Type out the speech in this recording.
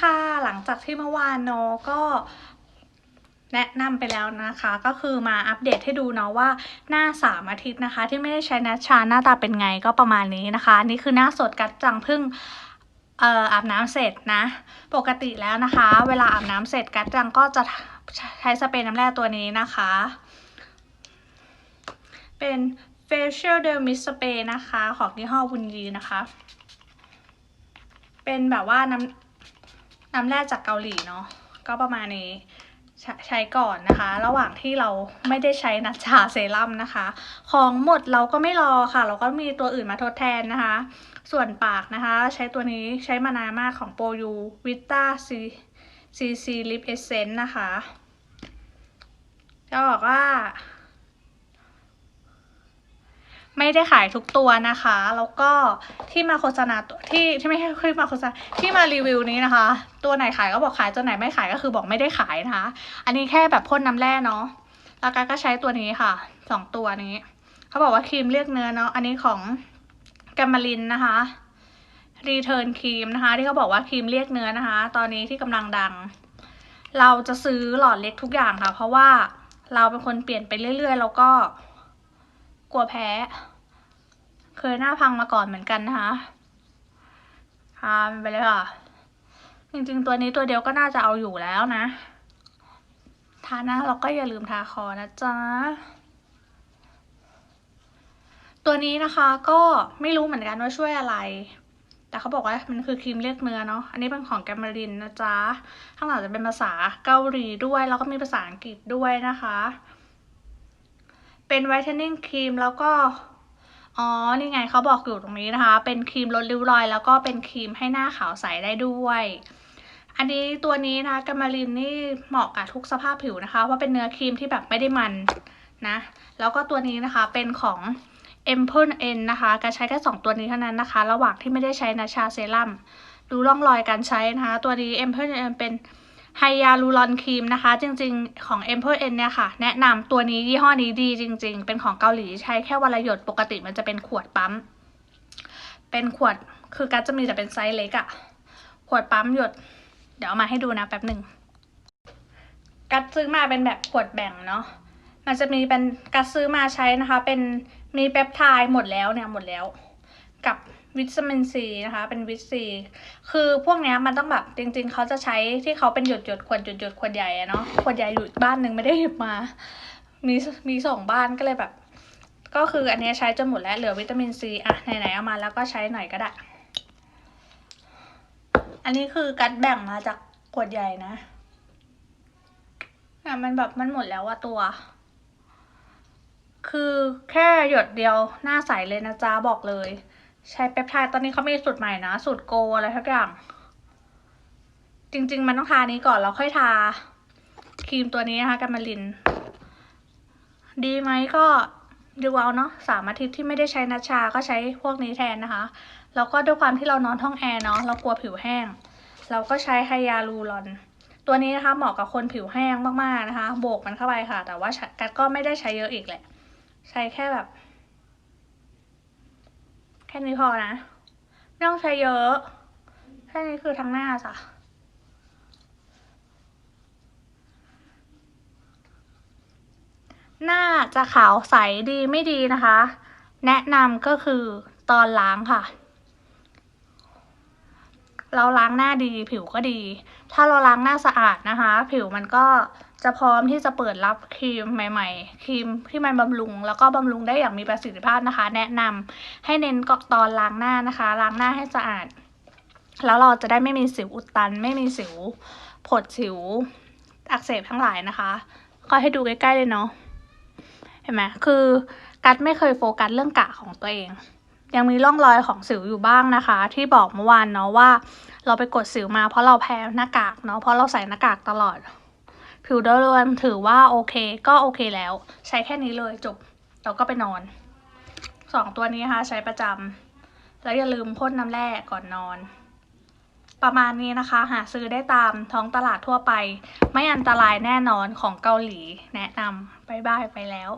ค่ะ หลังจากที่เมื่อวานเนอะก็แนะนำไปแล้วนะคะ ก็คือมาอัปเดตให้ดูเนาะว่าหน้าสามอาทิตย์นะคะ ที่ไม่ได้ใช้นัชชาหน้าตาเป็นไงก็ประมาณนี้นะคะ นี่คือหน้าสดกัดจังพิ่งเอ่ออาบน้ำเสร็จนะ ปกติแล้วนะคะ เวลาอาบน้ำเสร็จกัดจังก็จะใช้สเปรย์น้ำแร่ตัวนี้นะคะ เป็น facial dermis spray นะคะ ของยี่ห้อวุนยีนะคะ เป็นแบบว่าน้ำ น้ำแร่จากเกาหลีเนาะก็ประมาณนี้ใช้ใช้ก่อนนะคะ ระหว่างที่เราไม่ได้ใช้นัชชาเซรั่มนะคะ ของหมดเราก็ไม่รอค่ะ เราก็มีตัวอื่นมาทดแทนนะคะ ส่วนปากนะคะ ใช้ตัวนี้ใช้มานานมากของโปรยูวิต้าซีซีซีลิปเอเซนต์นะคะจะบอกว่า ไม่ได้ขายทุกตัวนะคะ แล้วก็ที่มาโฆษณาตัวที่ที่ไม่ใช่ที่มาโฆษณาที่มารีวิวนี้นะคะ ตัวไหนขายก็บอกขายตัวไหนไม่ขายก็คือบอกไม่ได้ขายนะคะ อันนี้แค่แบบพ่นน้ำแร่เนาะแล้วก็ใช้ตัวนี้ค่ะสองตัวนี้เขาบอกว่าครีมเรียกเนื้อเนาะอันนี้ของแกมมาลินนะคะรีเทิร์นครีมนะคะ ที่เขาบอกว่าครีมเรียกเนื้อนะคะ ตอนนี้ที่กำลังดัง เราจะซื้อหลอดเล็กทุกอย่างค่ะ เพราะว่าเราเป็นคนเปลี่ยนไปเรื่อยๆ แล้วก็ กลัวแพ้ เคยหน้าพังมาก่อนเหมือนกันนะคะทานไปเลยค่ะ จริงๆ ตัวนี้ตัวเดียวก็น่าจะเอาอยู่แล้วนะ ทาหน้าเราก็อย่าลืมทาคอนะจ๊ะ ตัวนี้นะคะก็ไม่รู้เหมือนกันว่าช่วยอะไร แต่เขาบอกว่ามันคือครีมเรียกเนื้อเนาะ อันนี้เป็นของแกมมารินนะจ๊ะ ข้างหลังจะเป็นภาษาเกาหลีด้วย แล้วก็มีภาษาอังกฤษด้วยนะคะ เป็นไวท์เทนนิ่งครีมแล้วก็ อ๋อ นี่ไงเขาบอกอยู่ตรงนี้นะคะ เป็นครีมลดริ้วรอย แล้วก็เป็นครีมให้หน้าขาวใสได้ด้วย อันนี้ตัวนี้นะกัมมารินนี่เหมาะกับทุกสภาพผิวนะคะเพราะเป็นเนื้อครีมที่แบบไม่ได้มันนะ แล้วก็ตัวนี้นะคะเป็นของ e m p o r N นะคะการใช้แค่สองตัวนี้เท่านั้นนะคะ ระหว่างที่ไม่ได้ใช้นาชาเซรั่มดูร่องรอยการใช้นะคะ ตัวนี้ e m p o r N เป็น ไฮยาลูรอนครีมนะคะ จริงๆของ e m p o r N เนี่ยค่ะ แนะนำตัวนี้ยี่ห้อนี้ดีจริง ๆ เป็นของเกาหลีใช้แค่วันละหยดปกติมันจะเป็นขวดปั๊ม เป็นขวดคือกัจจะมีแต่เป็นไซส์เล็กอะขวดปั๊มหยด เดี๋ยวเอามาให้ดูนะแป๊บหนึ่งกัดซื้อมาเป็นแบบขวดแบ่งเนาะมันจะมีเป็นกัดซื้อมาใช้นะคะ เป็นมีเปปไทด์หมดแล้วเนี่ยหมดแล้ว กับ วิตามินซีนะคะ เป็นวิตซีคือพวกเนี้ยมันต้องแบบจริง ๆ เขาจะใช้ที่เขาเป็นหยดหยดๆขวดหยดหยดๆขวดใหญ่เนาะขวดใหญ่อยู่บ้านหนึ่งไม่ได้หยิบมา มีมีสองบ้านก็เลยแบบ ก็คืออันนี้ใช้จนหมดแล้วเหลือวิตามินซีอะไหนๆเอามาแล้วก็ใช้หน่อยก็ได้ อันนี้คือกัดแบ่งมาจากขวดใหญ่นะอะมันแบบมันหมดแล้วว่าตัวคือแค่หยดเดียวหน้าใสเลยนะจ๊ะบอกเลย ใช้เปปไทด์ตอนนี้เขามีสูตรใหม่นะ สูตรโกอะไรทุกอย่าง จริง ๆ มันต้องทานี้ก่อนแล้วค่อยทาครีมตัวนี้นะคะกันมาลิน ดีไหมก็ดูเอาเนาะสามอาทิตย์ที่ไม่ได้ใช้นัชชาก็ใช้พวกนี้แทนนะคะ แล้วก็ด้วยความที่เรานอนห้องแอร์เนาะเรากลัวผิวแห้ง เราก็ใช้ไฮยาลูรอน ตัวนี้นะคะเหมาะกับคนผิวแห้งมากๆนะคะ โบกมันเข้าไปค่ะ แต่ว่ากัดก็ไม่ได้ใช้เยอะอีกแหละ ใช้แค่แบบ แค่นี้พอนะไม่ต้องใช้เยอะ แค่นี้คือทั้งหน้าจ้ะหน้าจะขาวใสดีไม่ดีนะคะ แนะนำก็คือตอนล้างค่ะ เราล้างหน้าดีผิวก็ดี ถ้าเราล้างหน้าสะอาดนะคะ ผิวมันก็ จะพร้อมที่จะเปิดรับครีมใหม่ ๆ ครีมที่มันบำรุง แล้วก็บำรุงได้อย่างมีประสิทธิภาพนะคะ แนะนำให้เน้นก็ตอนล้างหน้านะคะ ล้างหน้าให้สะอาด แล้วเราจะได้ไม่มีสิวอุดตัน ไม่มีสิวผดสิวอักเสบทั้งหลายนะคะ ก็ให้ดูใกล้ๆเลยเนาะเห็นไหมคือกัดไม่เคยโฟกัสเรื่องกะของตัวเอง ยังมีร่องรอยของสิวอยู่บ้างนะคะ ที่บอกเมื่อวานเนาะว่า เราไปกดสิวมาเพราะเราแพ้หน้ากากเนาะเพราะเราใส่หน้ากากตลอด ผิวโดยรวมถือว่าโอเคก็โอเคแล้ว ใช้แค่นี้เลยจบเราก็ไปนอนสองตัวนี้นะคะใช้ประจำแล้วอย่าลืมพ่นน้ำแร่ก่อนนอน ประมาณนี้นะคะ หาซื้อได้ตามท้องตลาดทั่วไป ไม่อันตรายแน่นอนของเกาหลีแนะนำบายบายไปแล้ว